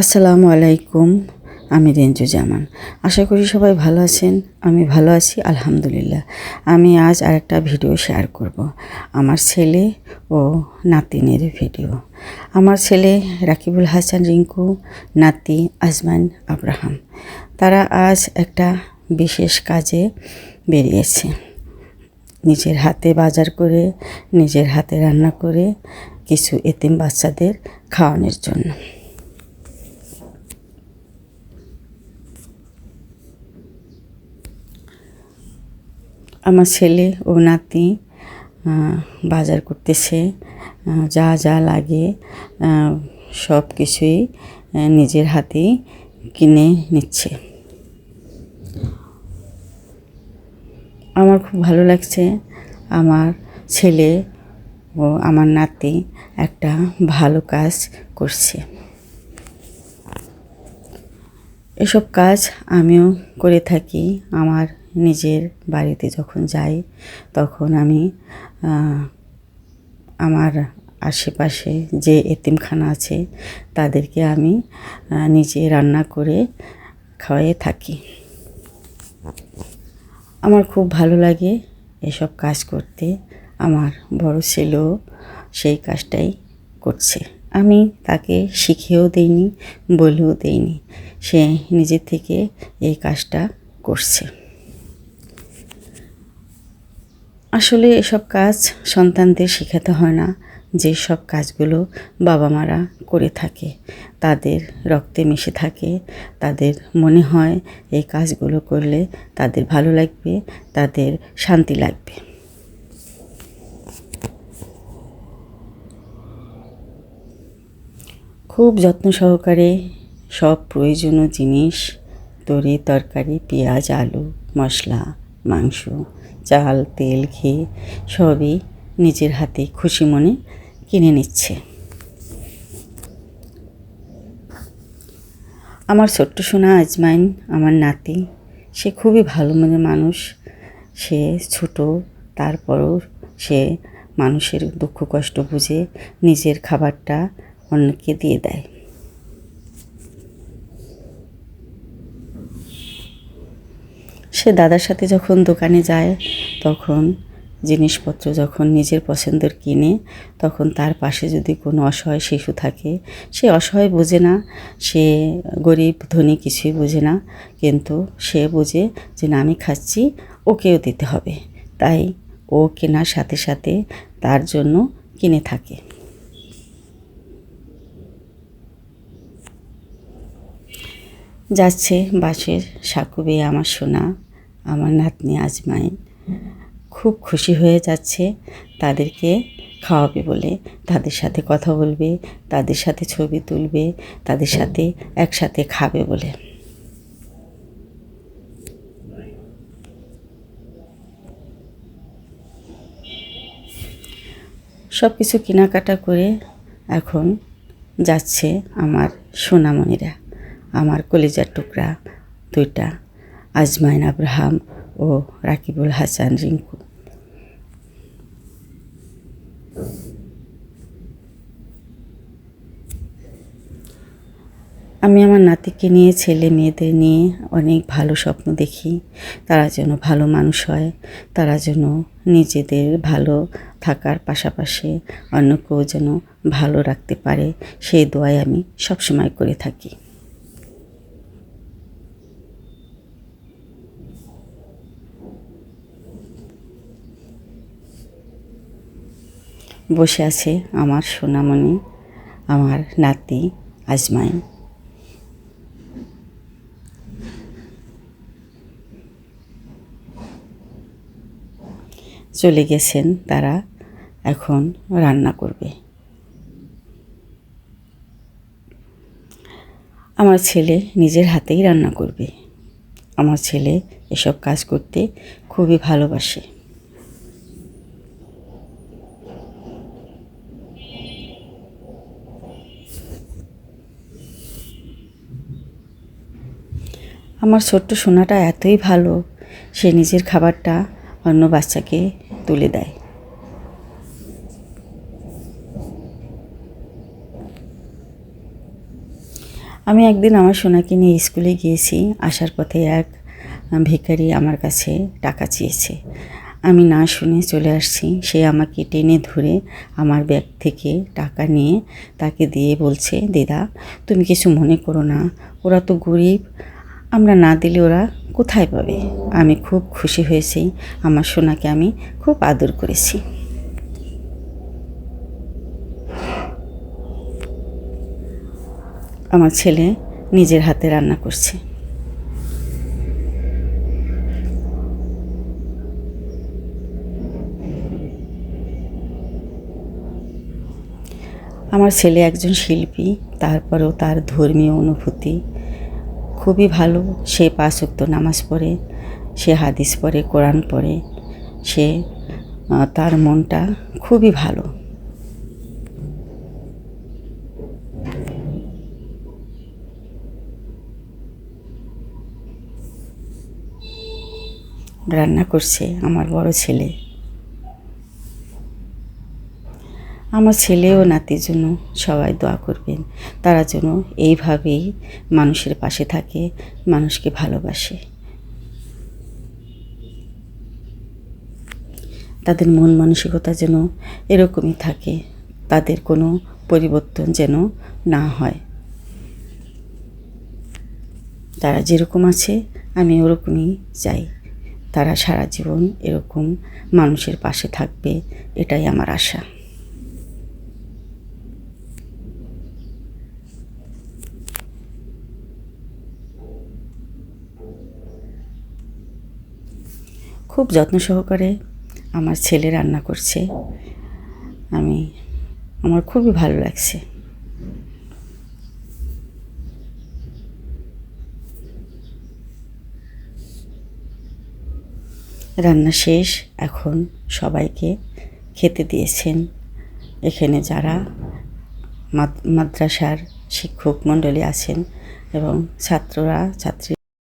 আসসালামু আলাইকুম, আমি রেঞ্জু জামান আশা করি সবাই ভালো আছেন, আমি ভালো আছি, আলহামদুলিল্লাহ। আমি আজ আরেকটা ভিডিও শেয়ার করব। আমার ছেলে ও নাতিনের ভিডিও। আমার ছেলে রাকিবুল হাসান, রিঙ্কু, নাতি আজমান আব্রাহাম। তারা আজ একটা বিশেষ কাজে বেরিয়েছে। নিজের হাতে বাজার করে, নিজের হাতে রান্না করে কিছু এতিম বাচ্চাদের খাওয়ানোর জন্য। আমার ছেলে ও নাতি বাজার করতেছে। যা যা লাগে সব কিছুই নিজের হাতেই কিনে নিচ্ছে। আমার খুব ভালো লাগছে আমার ছেলে ও আমার নাতি একটা ভালো কাজ করছে। এসব কাজ আমিও করে থাকি আমার নিজের বাড়িতে যখন যাই, তখন আমি আমার আশেপাশে যে এতিমখানা আছে, তাদেরকে আমি নিজে রান্না করে খাওয়াই থাকি। আমার খুব ভালো লাগে এসব কাজ করতে। আমার বড় ছেলেও সেই কাজটাই করছে। আমি তাকে শিখেও দেইনি, বলেও দেইনি। সে নিজে থেকে এই কাজটা করছে। আসলে এসব কাজ সন্তানদের শেখাতে হয় না। যে সব কাজগুলো বাবা মারা করে থাকে, তাদের রক্তে মিশে থাকে, তাদের মনে হয় এই কাজগুলো করলে তাদের ভালো লাগবে, তাদের শান্তি লাগবে। খুব যত্ন সহকারে সব প্রয়োজনীয় জিনিস তরি তরকারি, পেঁয়াজ, আলু, মশলা মাংস, চাল, তেল, ঘি সবই নিজের হাতে খুশি মনে কিনে নিচ্ছে। আমার ছোট্ট সোনা আজমাইন, আমার নাতি, সে খুবই ভালো মনের মানুষ। সে ছোট, তারপরও সে মানুষের দুঃখ কষ্ট বুঝে নিজের খাবারটা অন্যকে দিয়ে দেয়। সে দাদার সাথে যখন দোকানে যায়, তখন জিনিসপত্র যখন নিজের পছন্দের কিনে, তখন তার পাশে যদি কোনো অসহায় শিশু থাকে, সে অসহায় বোঝে না, সে গরিব, ধনী কিছুই বোঝে না, কিন্তু সে বোঝে যে না, আমি খাচ্ছি, ওকেও দিতে হবে। তাই ও কেনার সাথে সাথে তার জন্য কিনে থাকে। যাচ্ছে বাসের সাঁকু বেয়ে আমার সোনা। আমার নাতনি আজমাইন খুব খুশি হয়ে যাচ্ছে তাদেরকে খাওয়াবে বলে। তাদের সাথে কথা বলবে, তাদের সাথে ছবি তুলবে, তাদের সাথে একসাথে খাবে বলে। সব কিছু কেনাকাটা করে এখন যাচ্ছে আমার সোনামণিরা, আমার কলিজার টুকরা দুইটা। আজমাইন আব্রাহাম ও রাকিবুল হাসান রিঙ্কু। আমি আমার নাতিকে নিয়ে, ছেলে মেয়েদের নিয়ে অনেক ভালো স্বপ্ন দেখি। তারা যেন ভালো মানুষ হয়, তারা যেন নিজেদের ভালো থাকার পাশাপাশি অন্যকেও যেন ভালো রাখতে পারে, সেই দোয়াই আমি সবসময় করে থাকি। বসে আছে আমার সোনামণি, আমার নাতি আজমাইন চলে গেছেন তারা এখন রান্না করবে। আমার ছেলে নিজের হাতেই রান্না করবে। আমার ছেলে এসব কাজ করতে খুবই ভালোবাসে। আমার ছোট্ট সোনাটা এতই ভালো, সে নিজের খাবারটা অন্য বাচ্চাকে তুলে দেয়। আমি একদিন আমার সোনাকে নিয়ে স্কুলে গিয়েছি, আসার পথে এক ভিখারি আমার কাছে টাকা চেয়েছে। আমি না শুনে চলে আসছি, সে আমাকে টেনে ধরে আমার ব্যাগ থেকে টাকা নিয়ে তাকে দিয়ে বলছে, দিদা, তুমি কিছু মনে করো না, ওরা তো গরিব আমরা না দিলে ওরা কোথায় পাবে? আমি খুব খুশি হয়েছি। আমার সোনাকে আমি খুব আদর করেছি। আমার ছেলে নিজের হাতে রান্না করছে। আমার ছেলে একজন শিল্পী, তারপরেও তার ধর্মীয় অনুভূতি খুবই ভালো। সে পাঁচ ওয়াক্ত নামাজ পড়ে, সে হাদিস পড়ে, কোরআন পড়ে, সে তার মনটা খুবই ভালো। রান্না করছে আমার বড় ছেলে। আমার ছেলে ও নাতির জন্য সবাই দোয়া করবেন। তারা যেন এইভাবেই মানুষের পাশে থাকে, মানুষকে ভালোবাসে। তাদের মন মানসিকতা যেন এরকমই থাকে, তাদের কোনো পরিবর্তন যেন না হয়। তারা যেরকম আছে, আমি ওরকমই চাই। তারা সারা জীবন এরকম মানুষের পাশে থাকবে, এটাই আমার আশা। খুব যত্ন সহকারে আমার ছেলে রান্না করছে। আমি, আমার খুবই ভালো লাগছে। রান্না শেষ, এখন সবাইকে খেতে দিয়েছেন। এখানে যারা মাদ- মাদ্রাসার শিক্ষক মণ্ডলী আছেন এবং ছাত্ররা, ছাত্রী